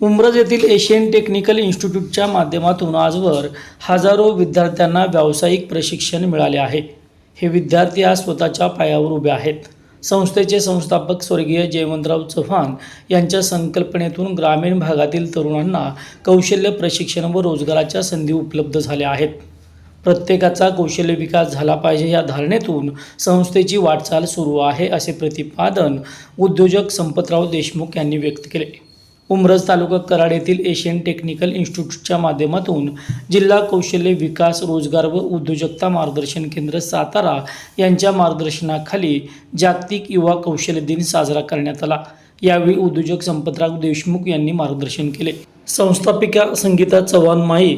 उम्रज येथील Asian technical इन्स्टिट्यूटच्या माध्यमातून आजवर हजारो विद्यार्थ्यांना व्यावसायिक प्रशिक्षण मिळाले आहे. हे विद्यार्थी आज स्वतःच्या पायावर उभे आहेत. संस्थेचे संस्थापक स्वर्गीय जयवंतराव चव्हाण यांच्या संकल्पनेतून ग्रामीण भागातील तरुणांना कौशल्य प्रशिक्षण व रोजगाराच्या संधी उपलब्ध झाल्या आहेत. प्रत्येकाचा कौशल्य विकास झाला पाहिजे या धारणेतून संस्थेची वाटचाल सुरू आहे असे प्रतिपादन उद्योजक संपतराव देशमुख यांनी व्यक्त केले. उमरज तालुका कराड येथील एशियन टेक्निकल इन्स्टिट्यूटच्या माध्यमातून जिल्हा कौशल्य विकास रोजगार व उद्योजकता मार्गदर्शन केंद्र सातारा यांच्या मार्गदर्शनाखाली जागतिक युवा कौशल्य दिन साजरा करण्यात आला. यावेळी उद्योजक संपतराव देशमुख यांनी मार्गदर्शन केले. संस्थापिका संगीता चव्हाण माई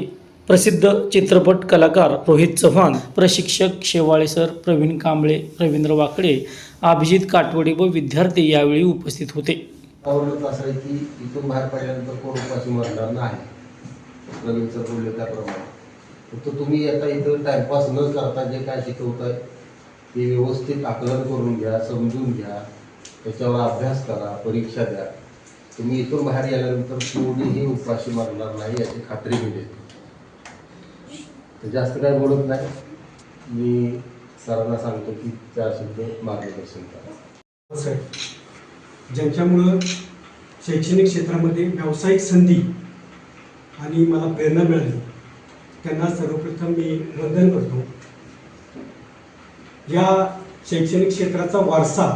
प्रसिद्ध चित्रपट कलाकार रोहित चव्हाण प्रशिक्षक शेवाळे सर प्रवीण कांबळे रवींद्र वाकडे अभिजित काटवडे व विद्यार्थी यावेळी उपस्थित होते. आवडत असं आहे की इथून बाहेर पडल्यानंतर कोण उपाशी मरणार नाही. नवीनचं सर बोलले त्याप्रमाणे फक्त तुम्ही आता इथं टाइमपास न करता जे काय शिकवत आहे ते व्यवस्थित आकलन करून घ्या समजून घ्या त्याच्यावर अभ्यास करा परीक्षा द्या. तुम्ही इथून बाहेर गेल्यानंतर कोणीही उपाशी मारणार नाही याची खात्री मी देतो. तर जास्त काय बोलत नाही. मी सरांना सांगतो की त्या शब्द मार्गदर्शन करा. साहेब ज्यांच्यामुळं शैक्षणिक क्षेत्रामध्ये व्यावसायिक संधी आणि मला प्रेरणा मिळाली त्यांना सर्वप्रथम मी वंदन करतो. या शैक्षणिक क्षेत्राचा वारसा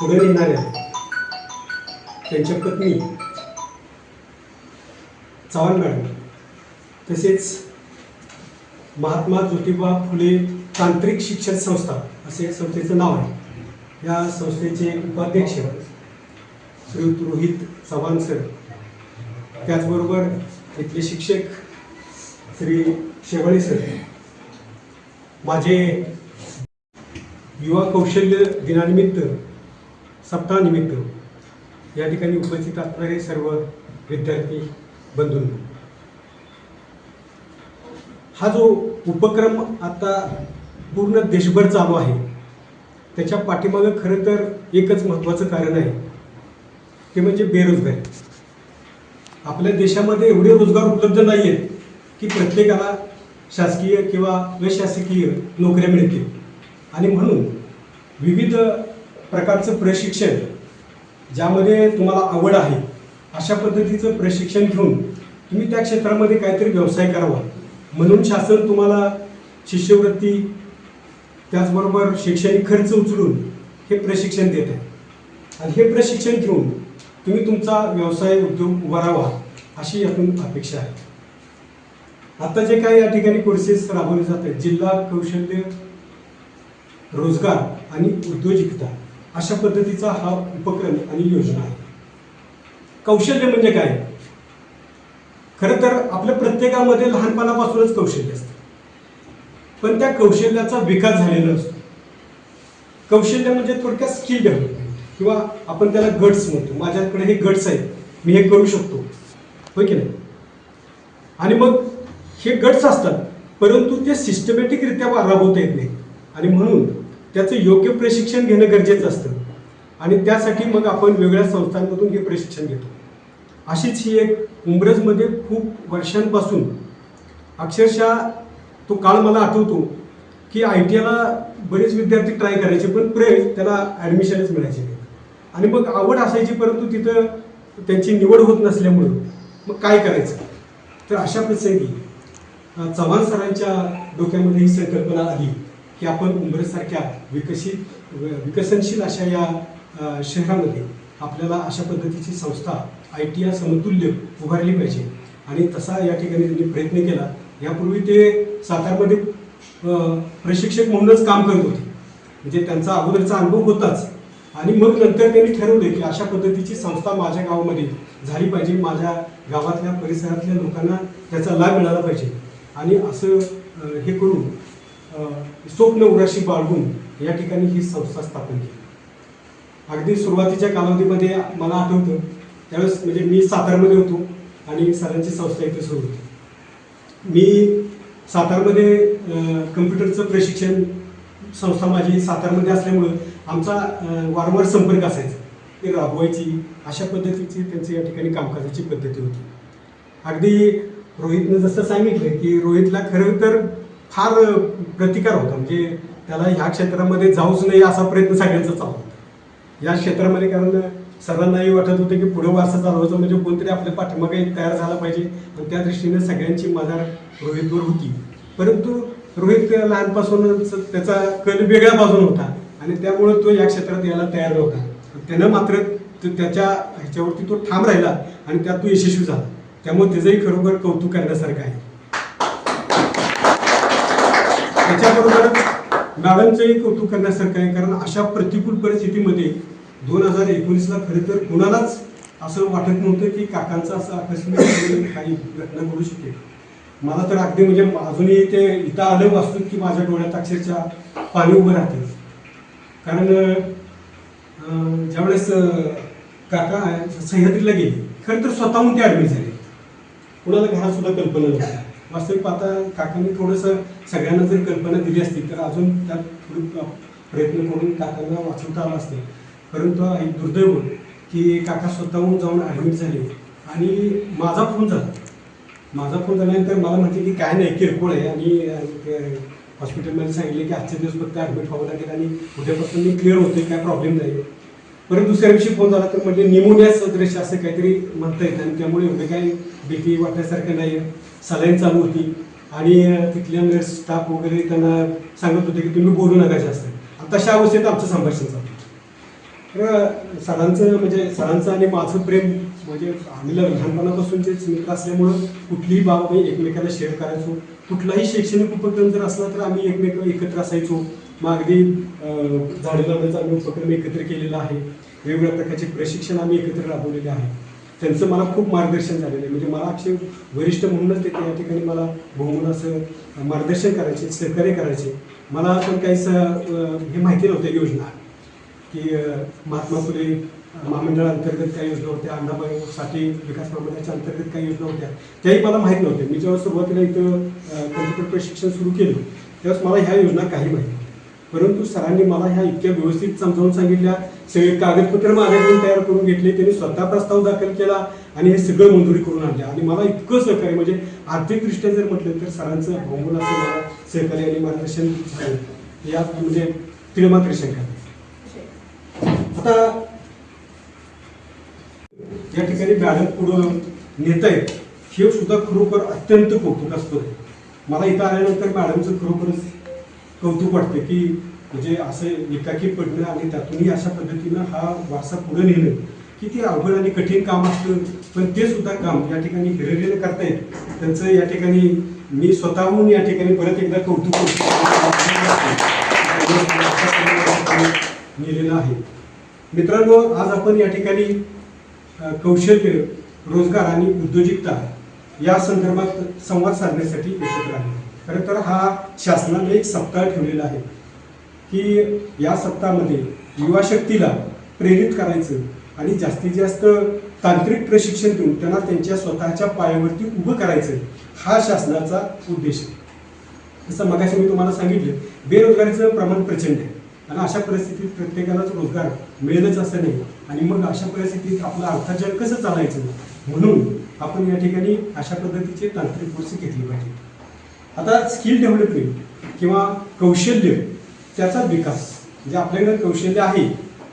पुढे नेणाऱ्या त्यांच्या पत्नी चव्हाण मॅडम तसेच महात्मा ज्योतिबा फुले तांत्रिक शिक्षण संस्था असे संस्थेचं नाव आहे. या संस्थेचे उपाध्यक्ष श्रीयुत रोहित चव्हाण सर त्याचबरोबर इथले शिक्षक श्री शेवाळे सर. माझे युवा कौशल्य दिनानिमित्त सप्ताहानिमित्त या ठिकाणी उपस्थित असणारे सर्व विद्यार्थी बंधून. हा जो उपक्रम आता पूर्ण देशभर चालू आहे त्याच्या पाठीमागं खरं तर एकच महत्त्वाचं कारण आहे. ते म्हणजे बेरोजगारी. आपल्या देशामध्ये एवढे रोजगार उपलब्ध नाही आहेत की प्रत्येकाला शासकीय किंवा अशासकीय नोकऱ्या मिळतील. आणि म्हणून विविध प्रकारचं प्रशिक्षण ज्यामध्ये तुम्हाला आवड आहे अशा पद्धतीचं प्रशिक्षण घेऊन तुम्ही त्या क्षेत्रामध्ये काहीतरी व्यवसाय करावा. म्हणून शासन तुम्हाला शिष्यवृत्ती त्याचबरोबर शैक्षणिक खर्च उचलून हे प्रशिक्षण देत आहे. आणि हे प्रशिक्षण घेऊन तुम्ही तुमचा व्यवसाय उद्योग उभारावा अशी यातून अपेक्षा आहे. आता जे काही या ठिकाणी कोर्सेस राबवले जात आहेत जिल्हा कौशल्य रोजगार आणि उद्योजिकता अशा पद्धतीचा हा उपक्रम आणि योजना आहे. कौशल्य म्हणजे काय? खरं तर आपल्या प्रत्येकामध्ये लहानपणापासूनच कौशल्य असतं. पण त्या कौशल्याचा विकास झालेला असतो. कौशल्य म्हणजे थोडक्यात स्किल डेव्हलपमेंट किंवा आपण त्याला गट्स म्हणतो. माझ्याकडे हे गट्स आहेत. मी हे करू शकतो. होय की नाही? आणि मग हे गट्स असतात परंतु ते सिस्टमॅटिकरित्या राबवता येत नाही आणि म्हणून त्याचं योग्य प्रशिक्षण घेणं गरजेचं असतं. आणि त्यासाठी मग आपण वेगळ्या संस्थांमधून हे प्रशिक्षण घेतो. अशीच ही एक उमरजमध्ये खूप वर्षांपासून अक्षरशः तो काळ मला आठवतो की आय टी आयला बरेच विद्यार्थी ट्राय करायचे पण प्रे त्याला ॲडमिशनच मिळायचे आणि मग आवड असायची परंतु तिथं त्यांची निवड होत नसल्यामुळं मग काय करायचं? तर अशा प्रसंगी चव्हाण सरांच्या डोक्यामध्ये ही संकल्पना आली की आपण उंबरसारख्या विकसित विकसनशील अशा या शहरामध्ये आपल्याला अशा पद्धतीची संस्था आय टी आय समतुल्य उभारली पाहिजे. आणि तसा या ठिकाणी त्यांनी प्रयत्न केला. यापूर्वी ते सातारमध्ये प्रशिक्षक म्हणूनच काम करत होते. म्हणजे त्यांचा अगोदरचा अनुभव होताच. आणि मग नंतर त्यांनी ठरवले की अशा पद्धतीची संस्था माझ्या गावामध्ये झाली पाहिजे. माझ्या गावातल्या परिसरातल्या लोकांना त्याचा लाभ मिळाला पाहिजे. आणि असं हे करून स्वप्न उराशी बाळगून या ठिकाणी ही संस्था स्थापन केली. अगदी सुरुवातीच्या कालावधीमध्ये मला आठवतं त्यावेळेस म्हणजे मी सातारमध्ये होतो आणि सरांची संस्था इथे सुरू होती. मी सातारमध्ये कम्प्युटरचं प्रशिक्षण संस्था माझी सातारमध्ये असल्यामुळं आमचा वारंवार संपर्क असायचा. ते राबवायची अशा पद्धतीची त्यांची या ठिकाणी कामकाजाची पद्धती होती. अगदी रोहितनं जसं सांगितलं की रोहितला खरं तर फार प्रतिकार होता. म्हणजे त्याला ह्या क्षेत्रामध्ये जाऊच नाही असा प्रयत्न सगळ्यांचा चालू होता. या क्षेत्रामध्ये कारण सर्वांनाही वाटत होतं की पुढे वारसा चालवायचं म्हणजे कोणतरी आपल्या पाठिंबा एक तयार झाला पाहिजे. आणि त्या दृष्टीने सगळ्यांची मदार रोहितवर होती. परंतु रोहित लहानपासूनच त्याचा कल वेगळ्या बाजून होता. आणि त्यामुळे तो या क्षेत्रात यायला तयार नव्हता. त्यानं मात्र त्याच्या ह्याच्यावरती तो ठाम राहिला आणि त्यात तो यशस्वी झाला. त्यामुळे त्याचंही खरोखर कौतुक करण्यासारखं आहे. त्याच्याबरोबरच मॅडमचंही कौतुक करण्यासारखं आहे. कारण अशा प्रतिकूल परिस्थितीमध्ये दोन हजार एकोणीसला खरं तर कुणालाच असं वाटत नव्हतं की काकांचा असं आकस्मिक काही घटना घडू शकेल. मला तर अगदी म्हणजे अजूनही ते इथं आलं वाचतो की माझ्या डोळ्यात अक्षरशः पाणी उभं राहते. कारण ज्यावेळेस काका सह्याद्रीला गेले खरं तर स्वतःहून ते ॲडमिट झाले. कुणाला घरात सुद्धा कल्पना नव्हती. वास्तविक पाहता काकांनी थोडंसं सगळ्यांना जर कल्पना दिली असती तर अजून त्यात थोडी प्रयत्न करून काकांना वाचवता आला असते. परंतु एक दुर्दैव की काका स्वतःहून जाऊन ॲडमिट झाले. आणि माझा फोन झाला. माझा फोन झाल्यानंतर मला म्हटलं की काय नाही किरकोळ आहे आणि हॉस्पिटलमध्ये सांगितले की आजच्या दिवस फक्त ॲडमिट व्हावं लागेल आणि उद्यापासून मी क्लिअर होते काय प्रॉब्लेम नाही. परत दुसऱ्या दिवशी फोन झाला तर म्हणजे निमोनिया सदृश असं काहीतरी म्हणता येतं आणि त्यामुळे एवढे काही भीती वाटण्यासारखं नाही. सलाईन चालू होती आणि तिथल्या नर्स स्टाफ वगैरे त्यांना सांगत होते की तुम्ही बोलू नका जास्त. तशा अवस्थेत आमचं संभाषण चालू. तर सरांचं म्हणजे सरांचं आणि माझं प्रेम म्हणजे आम्ही लहानपणापासूनचेच मित्र असल्यामुळं कुठलीही बाब आम्ही एकमेकाला शेअर करायचो. कुठलाही शैक्षणिक उपक्रम जर असला तर आम्ही एकमेक एकत्र असायचो. मग अगदी झाडे लावण्याचा आम्ही उपक्रम एकत्र केलेला आहे. वेगवेगळ्या प्रकारचे प्रशिक्षण आम्ही एकत्र राबवलेले आहे. त्यांचं मला खूप मार्गदर्शन झालेलं आहे. म्हणजे मला अक्षय वरिष्ठ म्हणूनच ते त्या ठिकाणी मला बहुमूल असं मार्गदर्शन करायचे सहकार्य करायचे. मला पण काही स- हे माहिती नव्हतं योजना. की महात्मा फुले महामंडळाअंतर्गत काही योजना होत्या अण्णाबाई विकास महामंडळाच्या अंतर्गत काही योजना होत्या त्याही मला माहीत नव्हत्या. मी जेव्हा सुरुवातीला इथं कम्प्युटर प्रशिक्षण सुरू केलं तेव्हाच मला ह्या योजना काही माहीत परंतु सरांनी मला ह्या इतक्या व्यवस्थित समजावून सांगितल्या सगळे कागदपत्र माझ्याकडून तयार करून घेतले त्यांनी स्वतः प्रस्ताव दाखल केला आणि हे सगळं मंजुरी करून आणले आणि मला इतकं सहकार्य म्हणजे आर्थिकदृष्ट्या जर म्हटलं तर सरांचं बहुमूल असं मला सहकार्य आणि मार्गदर्शन झालं. यात म्हणजे तिळमात्र शंका आता या ठिकाणी मॅडम पुढं नेत आहेत हे सुद्धा खरोखर अत्यंत कौतुकास्पद आहे. मला इथं आल्यानंतर मॅडमचं खरोखरच कौतुक वाटतं की म्हणजे असं एकाकी पडणं आणि त्यातूनही अशा पद्धतीनं हा वारसा पुढे नेणं किती अवघड आणि कठीण काम असतं पण ते सुद्धा काम या ठिकाणी हिरलेलं करतायत. त्यांचं या ठिकाणी मी स्वतःहून या ठिकाणी परत एकदा कौतुक नेलेलं आहे. मित्रांनो आज आपण या ठिकाणी कौशल्य रोजगार आणि उद्योजकता या संदर्भात संवाद साधण्यासाठी एकत्र आले. खरं तर हा शासनाने एक सप्ताह ठेवलेला आहे की या सप्ताहामध्ये युवा शक्तीला प्रेरित करायचं आणि जास्तीत जास्त तांत्रिक प्रशिक्षण देऊन त्यांना त्यांच्या स्वतःच्या पायावरती उभं करायचं हा शासनाचा उद्देश आहे. जसं मगाशी मी तुम्हाला सांगितलं बेरोजगारीचं प्रमाण प्रचंड आहे. आणि अशा परिस्थितीत प्रत्येकालाच रोजगार मिळेलच असं नाही. आणि मग अशा परिस्थितीत आपलं अर्थार्जन कसं चालायचं? म्हणून आपण या ठिकाणी अशा पद्धतीचे तांत्रिक कोर्स घेतले पाहिजे. आता स्किल डेव्हलपमेंट किंवा कौशल्य त्याचा विकास म्हणजे आपल्याकडे कौशल्य आहे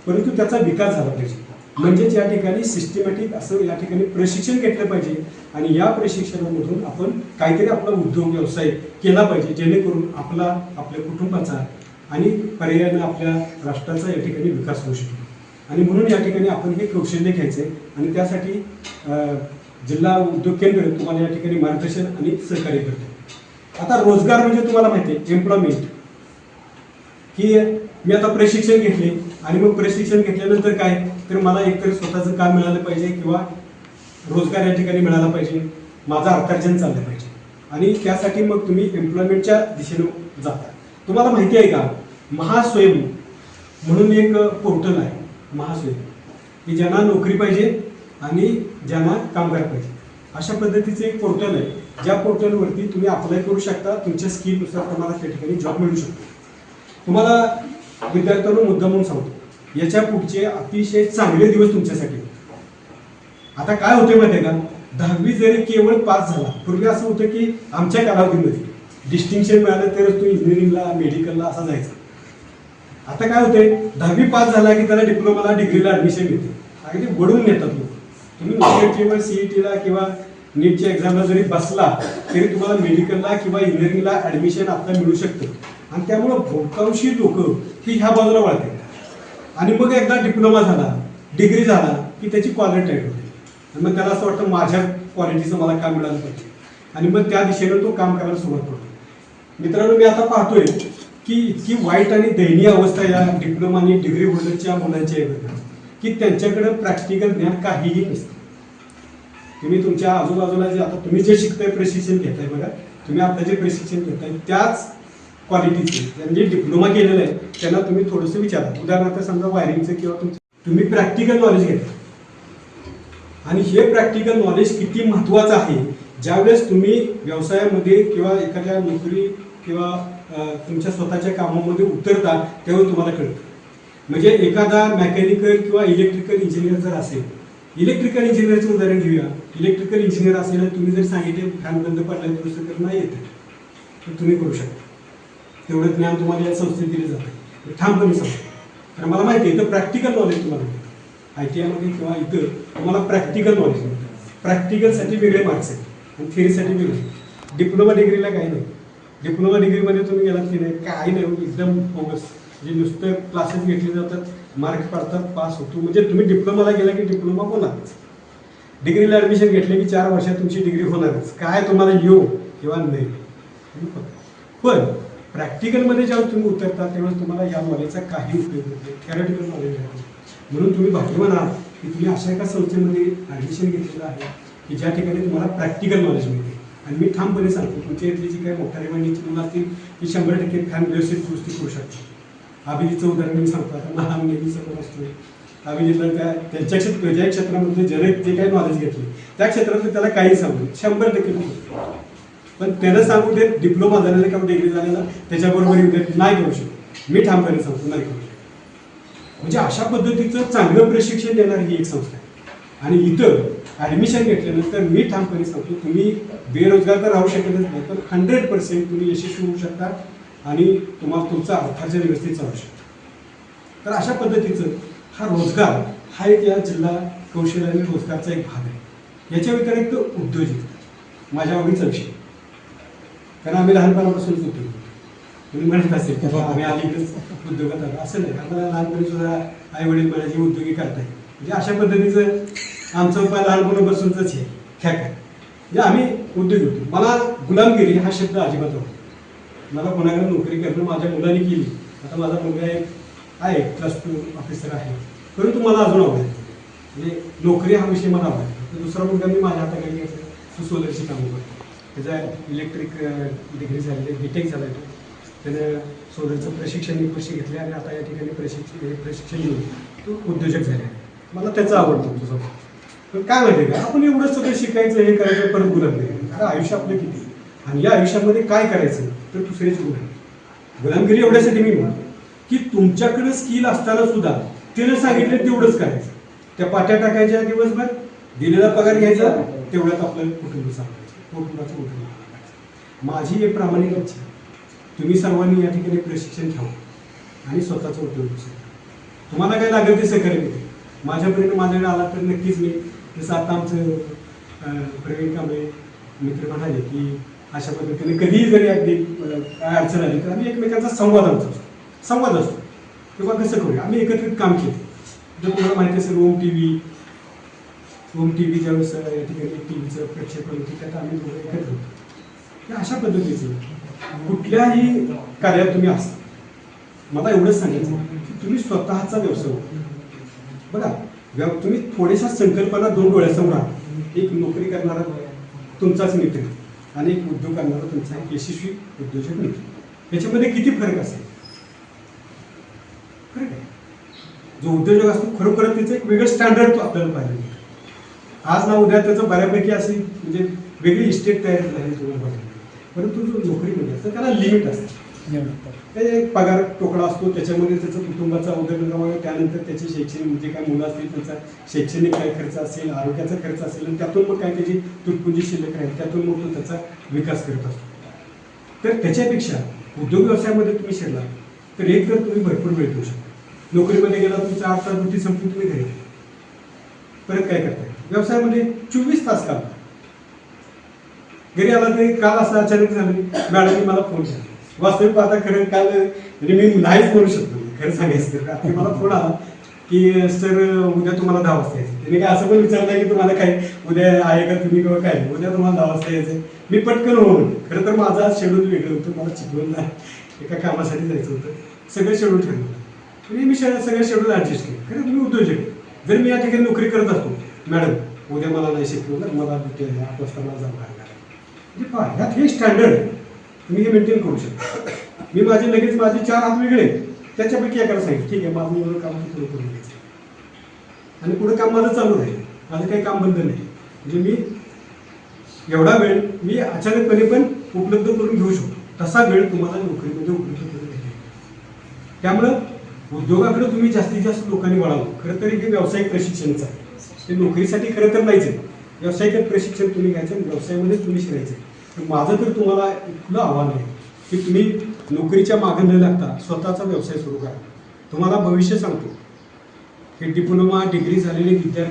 परंतु त्याचा विकास झाला पाहिजे. म्हणजेच या ठिकाणी सिस्टमॅटिक असं या ठिकाणी प्रशिक्षण घेतलं पाहिजे आणि या प्रशिक्षणामधून आपण काहीतरी आपला उद्योग व्यवसाय केला पाहिजे जेणेकरून आपला आपल्या कुटुंबाचा आणि पर्यायानं आपल्या राष्ट्राचा या ठिकाणी विकास होऊ शकतो. आणि म्हणून या ठिकाणी आपण हे कौशल्य घ्यायचे आणि त्यासाठी जिल्हा उद्योग केंद्र तुम्हाला या ठिकाणी मार्गदर्शन आणि सहकार्य करते. आता रोजगार म्हणजे तुम्हाला माहिती आहे एम्प्लॉयमेंट की मी आता प्रशिक्षण घेतले आणि मग प्रशिक्षण घेतल्यानंतर काय? तर मला एकतर स्वतःचं काम मिळालं पाहिजे किंवा रोजगार या ठिकाणी मिळाला पाहिजे माझं अर्थार्जन चाललं पाहिजे. आणि त्यासाठी मग तुम्ही एम्प्लॉयमेंटच्या दिशेनं जाता. तुम्हाला माहिती आहे का? महास्वयं म्हणून एक पोर्टल आहे महास्वयं की ज्यांना नोकरी पाहिजे आणि ज्यांना कामगार पाहिजे. अशा पद्धतीचं एक पोर्टल आहे. ज्या पोर्टलवरती तुम्ही अप्लाय करू शकता तुमच्या स्किलनुसार तुम्हाला त्या ठिकाणी जॉब मिळू शकतो. तुम्हाला विद्यार्थ्यांना मुद्दा म्हणून सांगतो. याच्या पुढचे अतिशय चांगले दिवस तुमच्यासाठी. आता काय होते आहे का? दहावी जरी केवळ पास झाला पूर्वी असं होतं की आमच्या कालावधीमध्ये डिस्टिंक्शन मिळालं तरच तो इंजिनिअरिंगला मेडिकलला असा जायचा. आता काय होते दहावी पास झाला की त्याला डिप्लोमाला डिग्रीला ऍडमिशन घेते अगदी बडून नेतात लोक. तुम्ही किंवा सीईटीला किंवा नीटच्या एक्झामला जरी बसला तरी तुम्हाला मेडिकलला किंवा इंजिनिअरिंगला ऍडमिशन आता मिळू शकतं. आणि त्यामुळं बहुतांशी लोक ही ह्या बाजूला वळते आणि मग एकदा डिप्लोमा झाला डिग्री झाला की त्याची क्वालिटी टाईट होते. आणि मग त्याला असं वाटतं माझ्या क्वालिटीचं मला काम मिळालं पाहिजे. आणि मग त्या दिशेनं तो काम करायला सुरुवात करतो. मित्रांनो मी आता पाहतोय की इतकी वाईट आणि दयनीय अवस्था या डिप्लोमा आणि डिग्री होल्डरच्या मुलांची आहे बघा. की त्यांच्याकडे प्रॅक्टिकल ज्ञान काहीही नसतं. तुम्ही तुमच्या आजूबाजूला जे आता तुम्ही जे शिकताय प्रशिक्षण घेताय बघा. तुम्ही आता जे प्रशिक्षण घेताय त्याच क्वालिटीचे ज्यांनी डिप्लोमा केलेलं आहे त्यांना तुम्ही थोडंसं विचारा. उदाहरणार्थ समजा वायरिंगचं किंवा तुमचं तुम्ही प्रॅक्टिकल नॉलेज घेता आणि हे प्रॅक्टिकल नॉलेज किती महत्त्वाचं आहे ज्यावेळेस तुम्ही व्यवसायामध्ये किंवा एखाद्या नोकरी किंवा तुमच्या स्वतःच्या कामामध्ये उतरता तेव्हा तुम्हाला कळतं. म्हणजे एखादा मेकॅनिकल किंवा इलेक्ट्रिकल इंजिनियर जर असेल इलेक्ट्रिकल इंजिनियरचं उदाहरण घेऊया. इलेक्ट्रिकल इंजिनियर असेल तुम्ही जर सांगितले फॅन बंद पडला दुरुस्त करणं नाही येतं. तर तुम्ही करू शकता. तेवढं ज्ञान तुम्हाला या संस्थेत दिलं जातं ठामपणे सांगतो. कारण मला माहिती आहे इथं प्रॅक्टिकल नॉलेज तुम्हाला मिळतं. आय टी आयमध्ये किंवा इथं तुम्हाला प्रॅक्टिकल नॉलेज मिळतं. प्रॅक्टिकलसाठी वेगळे मार्क्स आहेत. आणि थिअरीसाठी वेगळे. डिप्लोमा डिग्रीला काही नाही. डिप्लोमा डिग्रीमध्ये तुम्ही गेलात की नाही? काही नाही एकदम बोगस म्हणजे नुसतं क्लासेस घेतले जातात मार्क पडतात पास होतो. म्हणजे तुम्ही डिप्लोमाला गेला की डिप्लोमा होणारच. डिग्रीला ॲडमिशन घेतले की चार वर्षात तुमची डिग्री होणारच. काय तुम्हाला येऊ किंवा नाही? पण प्रॅक्टिकलमध्ये जेव्हा तुम्ही उतरता तेव्हा तुम्हाला या नॉलेजचा काही उपयोग नाही. म्हणजे थेरॉटिकल नॉलेज आहे. म्हणून तुम्ही भाग्यवान आहात की तुम्ही अशा एका संस्थेमध्ये ॲडमिशन घेतलेलं आहे की ज्या ठिकाणी तुम्हाला प्रॅक्टिकल नॉलेज मिळते. आणि मी ठामपणे सांगतो तुमच्या इथली जी काही मोठ्या रेवांनीची मुलं असतील ती शंभर टक्के फॅन व्यवस्थित दुरुस्ती करू शकतात अभिजितचं उदाहरण मी सांगतो आता मला नेहमी समोर असतो अभिजितला त्या त्यांच्या क्षेत्र ज्या क्षेत्रामध्ये जरे जे काही नॉलेज घेतले त्या क्षेत्रातलं त्याला काही सांगू शंभर टक्के पण त्यानं सांगू देत डिप्लोमा झालेला किंवा डिग्री झालेला त्याच्याबरोबर नाही करू शकत. मी ठामपणे सांगतो नाही करू शकत. म्हणजे अशा पद्धतीचं चांगलं प्रशिक्षण देणारी ही एक संस्था आहे. आणि इथं ॲडमिशन घेतल्यानंतर मी ठामपणे सांगतो तुम्ही बेरोजगार तर राहू शकतच नाही पण हंड्रेड पर्सेंट तुम्ही यशस्वी होऊ शकता आणि तुम्हाला तुमचा अर्थार्जन व्यवस्थित चालू शकता. तर अशा पद्धतीचं हा रोजगार हा एक या जिल्हा कौशल्य आणि रोजगारचा एक भाग आहे. याच्या व्यतिरिक्त उद्योजक माझ्या आवडीचा विषय. कारण आम्ही लहानपणापासूनच उद्योग तुम्ही म्हणत असेल की आम्ही अलीकडेच उद्योगात आलो. असं नाही. आम्हाला लहानपणी सुद्धा आई वडील म्हणायचे उद्योगी करताय म्हणजे अशा पद्धतीचं आमचं उपाय लहानपणापासूनच हे ख्या आहे. म्हणजे आम्ही उद्योग होतो. मला गुलामगिरी हा शब्द अजिबात आवडतो मला कोणाकडे नोकरी करणं माझ्या मुलांनी केली. आता माझा मुलगा एक आहे प्लस टू ऑफिसर आहे. परंतु मला अजून आवडेल म्हणजे नोकरी हा विषय मला आवडतो तर दुसरा मुलगा मी माझ्या हाताखाली घेतला तो सोलरची कामं करतो. त्याचा इलेक्ट्रिक डिग्री झालेली आहे. बीटेक झाला आहे तो. त्यानं सोलरचं प्रशिक्षण मी वर्ष घेतले आणि आता या ठिकाणी प्रशिक्षण हे प्रशिक्षण घेऊन तो उद्योजक झाले आहे. मला त्याचं आवडतो तुझं पण काय माहिती का? आपण एवढं सगळं शिकायचं हे करायचं परत गुलाम नाही. अरे आयुष्य आपलं किती? आणि या आयुष्यामध्ये काय करायचं? तर दुसरेच गुलाम गुलामगिरी एवढ्यासाठी मी म्हणतो की तुमच्याकडे स्किल असताना सुद्धा तिने सांगितलं तेवढंच करायचं. त्या पाट्या टाकायच्या दिवसभर दिलेला पगार घ्यायचा तेवढ्यात आपल्याला कुटुंब सांगायचं कुटुंबाचं कुटुंब माझी एक प्रामाणिक इच्छा आहे. तुम्ही सर्वांनी या ठिकाणी प्रशिक्षण घ्यावं आणि स्वतःचा उद्योग तुम्हाला काय लागेल ते सहकार्य मिळेल. माझ्यापर्यंत माझ्याकडे आला तर नक्कीच मी जसं आता आमचं प्रवीण कांबळे मित्र म्हणाले की अशा पद्धतीने कधीही जरी अगदी काय अडचण आली तर आम्ही एकमेकांचा संवाद आमचा असतो. संवाद असतो. किंवा कसं करूया? आम्ही एकत्रित काम केलं. जर तुम्हाला माहिती असेल Om T V Om T V ज्यावेळेस या ठिकाणी टी व्हीचं प्रक्षेपण होती त्यात आम्ही दोघं एकत्र होतो. अशा पद्धतीचं कुठल्याही कार्यात तुम्ही असता. मला एवढंच सांगायचं की तुम्ही स्वतःचा व्यवसाय बघा तुम्ही थोड्याशा संकल्पना दोन डोळ्यासमोर आहात एक नोकरी करणारा तुमचाच मित्र आणि एक उद्योग करणारा तुमचा एक यशस्वी उद्योजक मित्र याच्यामध्ये किती फरक असेल? फरक आहे. जो उद्योजक असतो खरोखर त्याचं एक वेगळं स्टँडर्ड आपल्याला पाहिजे. आज ना उद्या त्याचं बऱ्यापैकी असेल म्हणजे वेगळी इस्टेट तयार झाली तुम्हाला परंतु जो नोकरीमध्ये असतं त्याला लिमिट असतं. ते एक पगार टोकडा असतो त्याच्यामध्ये त्याचं कुटुंबाचा उदरनिर्वाह त्यानंतर त्याचे शैक्षणिक म्हणजे काय मुलं असतील त्यांचा शैक्षणिक काय खर्च असेल आरोग्याचा खर्च असेल आणि त्यातून मग काय त्याची तुटपुंजी शिल्लक राहील त्यातून मग तो त्याचा विकास करत असतो. तर त्याच्यापेक्षा उद्योग व्यवसायामध्ये तुम्ही शिरला तर एक तर तुम्ही भरपूर वेळ देऊ शकता. नोकरीमध्ये गेला तुमचा आठ तास ड्युटी संपून तुम्ही घरी परत काय करताय? व्यवसायामध्ये चोवीस तास काम. घरी आला तरी काल असं अचानक झालं मॅडमने मला फोन केला. वास्तविक पाहता खरं काल म्हणजे मी नाहीच बोलू शकतो खरं सांगायचं तर. रात्री मला फोन आला की सर उद्या तुम्हाला दहा वाजता यायचं त्याने काय असं पण विचारलं की तुम्हाला काय उद्या आहे का तुम्ही किंवा काय? उद्या तुम्हाला दहा वाजता यायचं मी पटकन हो खरं तर माझं आज शेड्यूल वेगळं होतं. मला चिपळूणला एका कामासाठी जायचं होतं. सगळं शेड्यूल ठरलं. होतं मी सगळं शेड्यूल ॲडजस्ट केलं. खरं तुम्ही उद्योजक जर मी या ठिकाणी नोकरी करत असतो मॅडम उद्या मला नाही शिकवलं मला आठ वाजता मला जावं लागणार म्हणजे पहा ह्यात हे स्टँडर्ड आहे. तुम्ही हे मेंटेन करू शकता. मी माझे लगेच माझे चार हात वेगळे त्याच्यापैकी एकाला सांगितलं ठीक आहे माझं एवढं काम पुढे करून घ्यायचं. आणि पुढे काम माझं चालू राहील. माझं काही काम बंद नाही. म्हणजे मी एवढा वेळ मी अचानकपणे पण उपलब्ध करून घेऊ शकतो. तसा वेळ तुम्हाला नोकरीमध्ये उपलब्ध करून घेता त्यामुळं उद्योगाकडे तुम्ही जास्तीत जास्त लोकांनी वळावं. खरं तर हे व्यावसायिक प्रशिक्षणचं आहे. ते नोकरीसाठी खरं तर नाहीच आहे. व्यावसायिक प्रशिक्षण तुम्ही घ्यायचं आणि व्यवसायामध्ये तुम्ही शिरायचं आहे. माझं तर तुम्हाला इतकं आव्हान आहे की तुम्ही नोकरीच्या मागे न लागता स्वतःचा व्यवसाय सुरू करा. तुम्हाला भविष्य सांगतो. हे डिप्लोमा डिग्री झालेले विद्यार्थी